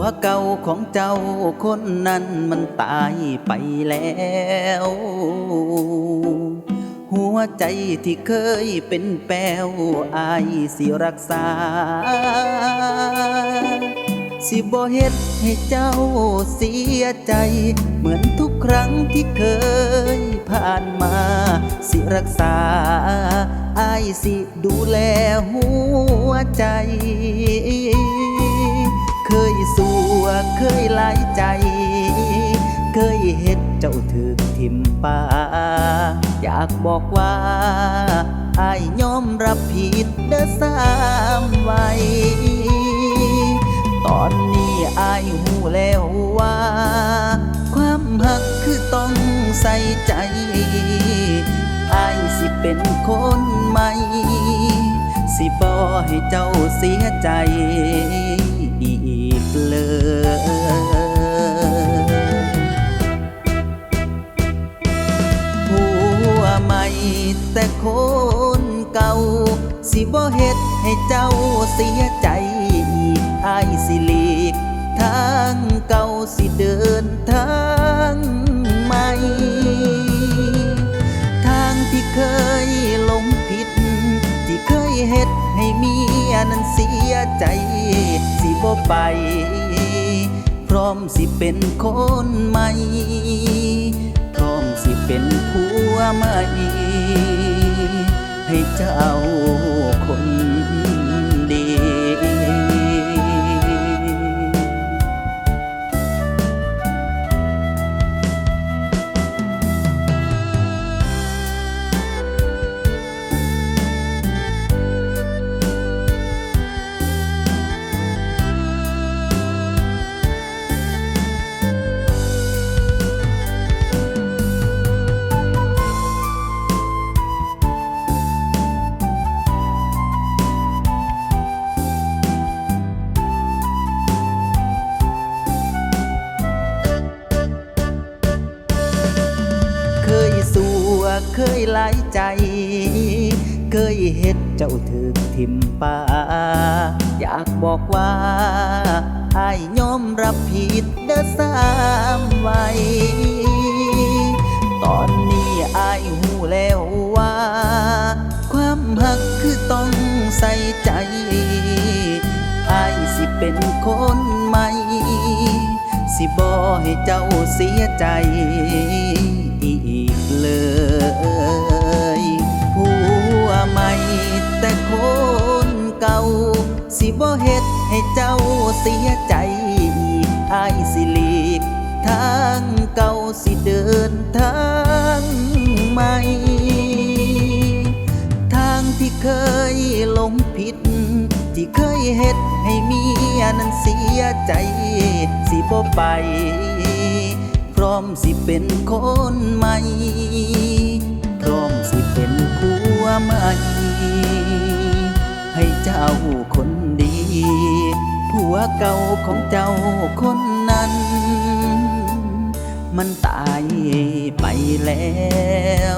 ผัวเก่าของเจ้าคนนั้นมันตายไปแล้ว หัวใจที่เคยเป็นแป้วอายสิรักษา สิบ่เฮ็ดให้เจ้าเสียใจ เหมือนทุกครั้งที่เคยผ่านมา สิรักษาอายสิดูแลหัวใจ เคยหลายใจ เคยเฮ็ดเจ้าถึกทิมป่า อยากบอกว่าอายยอมรับผิดเด้อสามไว้ตอนนี้อายหูแล้วว่า ความหักคือต้องใส่ใจอายสิเป็นคนใหม่ สิบ่ให้เจ้าเสียใจ ผัวใหม่แต่คนเก่า สิบ่เฮ็ดให้เจ้าเสียใจอีกอายสิหลีก ทางเก่าสิเดินทางใหม่ทางที่เคยหลงผิด ที่เคยเฮ็ดให้เมียนั้นเสียใจ สิบ่ไป ร้อมสิเป็นคนใหม่ พร้อมสิเป็นผัวใหม่ ให้เจ้าคน เคยหลายใจ เคยเฮ็ดเจ้าถึกทิมป่า อยากบอกว่าอายยอมรับผิดเด้อสามไว้ ตอนนี้อายหูแล้วว่า ความหักคือต้องใส่ใจอายสิเป็นคนใหม่สิบ่ให้เจ้าเสียใจอีกเลย แต่คนเก่า สิบ่เฮ็ดให้เจ้าเสียใจอีกอายสิหลีก ทางเก่าสิเดินทางใหม่ ทางที่เคยหลงผิด ที่เคยเฮ็ดให้เมียนั้นเสียใจ สิบ่ไป พร้อมสิเป็นคนใหม่ เจ้าคนดี ผัวเก่าของเจ้าคนนั้น มันตายไปแล้ว